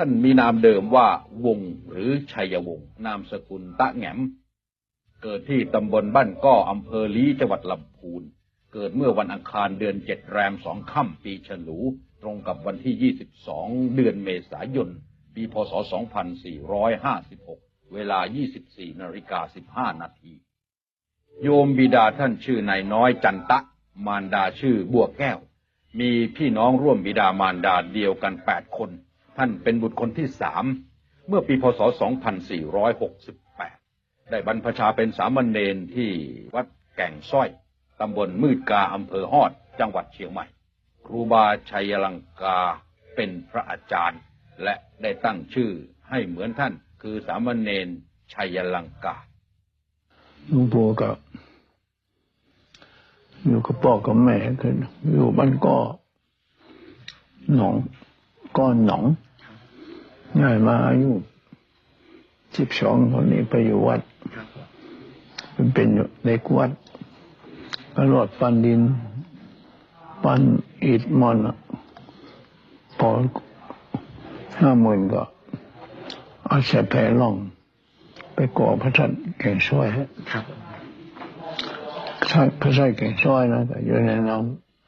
ท่านมีนามเดิมว่าวงหรือชัยวงศ์นามสกุลตะแหงม เกิดที่ตำบลบ้านก้ออำเภอลี้จังหวัดลำพูน เกิดเมื่อวันอังคารเดือนเจ็ดแรมสองค่ำปีฉลู ตรงกับวันที่22เดือนเมษายน ปีพศ2456เวลา24นาฬิกา15นาที โยมบิดาท่านชื่อนายน้อยจันตะ มารดาชื่อบัวแก้ว มีพี่น้องร่วมบิดามารดาเดียวกัน8คน ท่านเป็นบุตรคนที่สามเมื่อปีพศ 2468 ได้บรรพชาเป็นสามเณรที่วัดแก่งส้อยตำบลมืดกาอำเภอฮอด จังหวัดเชียงใหม่ ครูบาชัยลังกาเป็นพระอาจารย์ และได้ตั้งชื่อให้เหมือนท่าน คือสามเณรชัยลังกาหลวงปู่กับอยู่กับพ่อกับแม่กันอยู่บ้านก็หนองก้อนหนอง ง่ายมาอายุสิบสองคนนี้ไปอยู่วัดเป็นเป็นอยู่ในวัดก็รอดปันดิน ปันอิฐมอนพอห้าหมื่นก็เอาใส่แผลล่อง ไปก่อพระธาตุแก่งช่วยฮะครับท่พระไตรแก่งช้อยนะแต่อยู่ในน้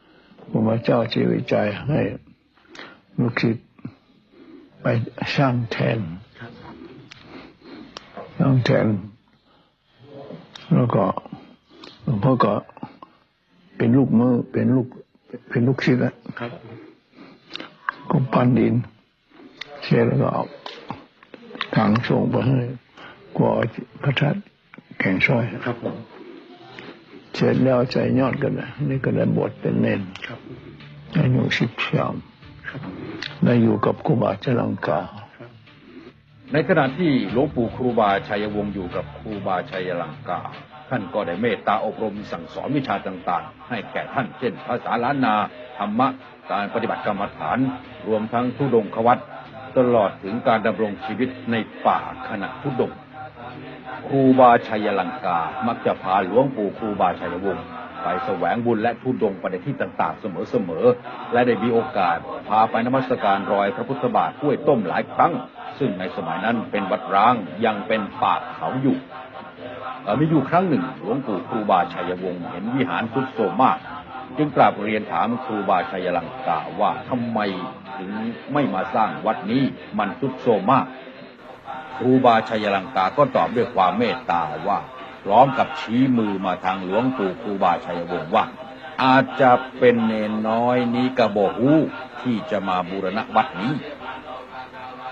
ำพระเจ้าชีวิตใจให้ลูกศิษย์ ไปสร้างแทนครับสร้างแทน แล้วก็หลวงพ่อก็เป็นลูกมือเป็นลูกเป็นลูกศิษย์แล้วครับก็ปั้นดินเสร็จแล้วก็เอาถังส่งไปให้กว่าพระธาตุแก่งช้อยครับผมเสร็จแล้วใจยอดกันนะนี่ก็ได้บวชเป็นเนนครับอายุสิบสามครับ ได้อยู่กับครูบาจรังกา ในขณะที่หลวงปู่ครูบาชัยวงศ์อยู่กับครูบาชัยลังกา ท่านก็ได้เมตตาอบรมสั่งสอนวิชาต่างๆ ให้แก่ท่านเช่น ภาษาล้านนาธรรมะการปฏิบัติกรรมฐาน รวมทั้งทุดงควัตตลอดถึงการดำรงชีวิตในป่าขณะทุดงครูบาชัยลังกา มักจะพาหลวงปู่ครูบาชัยวงศ์ ไปแสวงบุญและทุดงไปในที่ต่างๆ เสมอๆ และได้มีโอกาส พาไปนมัสการรอยพระพุทธบาทห้วยต้มหลายครั้ง ซึ่งในสมัยนั้นเป็นวัดร้างยังเป็นป่าเขาอยู่มีอยู่ครั้งหนึ่งหลวงปู่ครูบาชัยวงศ์เห็นวิหารทุดโทมมาก จึงกราบเรียนถามครูบาชัยลังกาว่าทำไมถึงไม่มาสร้างวัดนี้มันทุดโทมมาก ครูบาชัยลังกาก็ตอบด้วยความเมตตาว่า พร้อมกับชี้มือมาทางหลวงปู่ครูบาชัยวงศ์ว่า อาจจะเป็นเนนน้อยนี้กระบอกหูที่จะมาบูรณะวัดนี้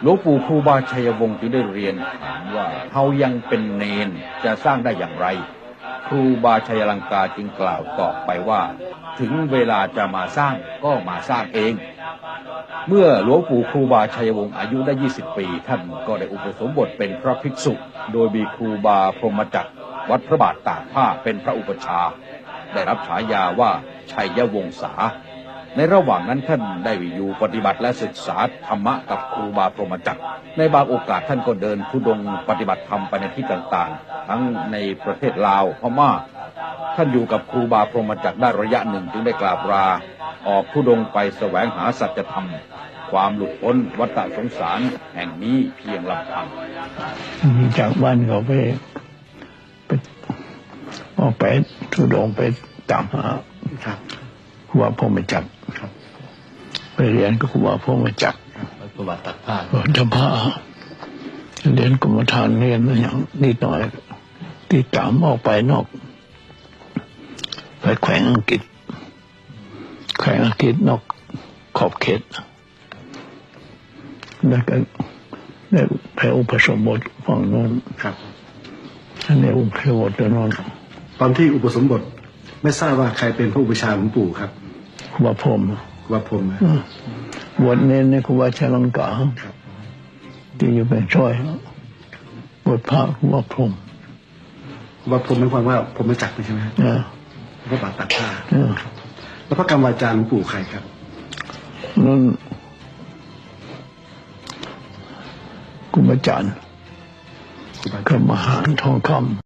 หลวงปู่ครูบาชัยวงศ์จึงได้เรียนถามว่าเขายังเป็นเนนจะสร้างได้อย่างไร ครูบาชัยลังกาจึงกล่าวตอบไปว่า ถึงเวลาจะมาสร้างก็มาสร้างเอง เมื่อหลวงปู่ครูบาชัยวงศ์อายุได้ 20 ปี ท่านก็ได้อุปสมบทเป็นพระภิกษุ โดยมีครูบาพรหมจักร วัดพระบาทตากผ้าเป็นพระอุปชา ได้รับฉายาว่าชัยวงศา ในระหว่างนั้นท่านได้อยู่ปฏิบัติและศึกษาธรรมะกับครูบาพรหมจักร ในบางโอกาสท่านก็เดินทุดงปฏิบัติธรรมไปในที่ต่างๆ ทั้งในประเทศลาวพม่า ท่านอยู่กับครูบาพรหมจักรได้ระยะหนึ่งจึงได้กราบลาออกทุดงไปแสวงหาสัจธรรมความหลุดพ้นวัฏสงสารแห่งนี้เพียงลำพังจากบ้านเขาไป ไปออกไปทุดงไปตามหาครับครูบาพรหมจักรครับไปเรียนกับครูบาพรหมจักรวัดประวัติตักผ้าก็จะพาเรียนกรรมฐานเรียนอะไรอย่างนิดหน่อยที่ตามออกไปนอก ไปแขวงอังกฤษ แขวงอังกฤษนอกขอบเขตแล้วก็ได้ไปอุปสมบทฝั่งโน้นครับ อันนี้อุปสมบทตรงโน้นตอนที่อุปสมบทไม่ทราบว่าใครเป็นพระอุปชฌาย์หลวงปู่ครับครูบาพรหมว่าผมนะบวชเน้นในครูบาชลังกาครับที่อยู่เป็นช่วยบวชพระครูบาพรหมว่าผมไม่ความว่าผมไม่จักเลยใช่ไหมครับนะพระบาทตักผ้าเออแล้วพระกรรมวาจารย์หลวงปู่ใครครับนั่นกุมารจันทร์ครูบา กับมหาทองคำ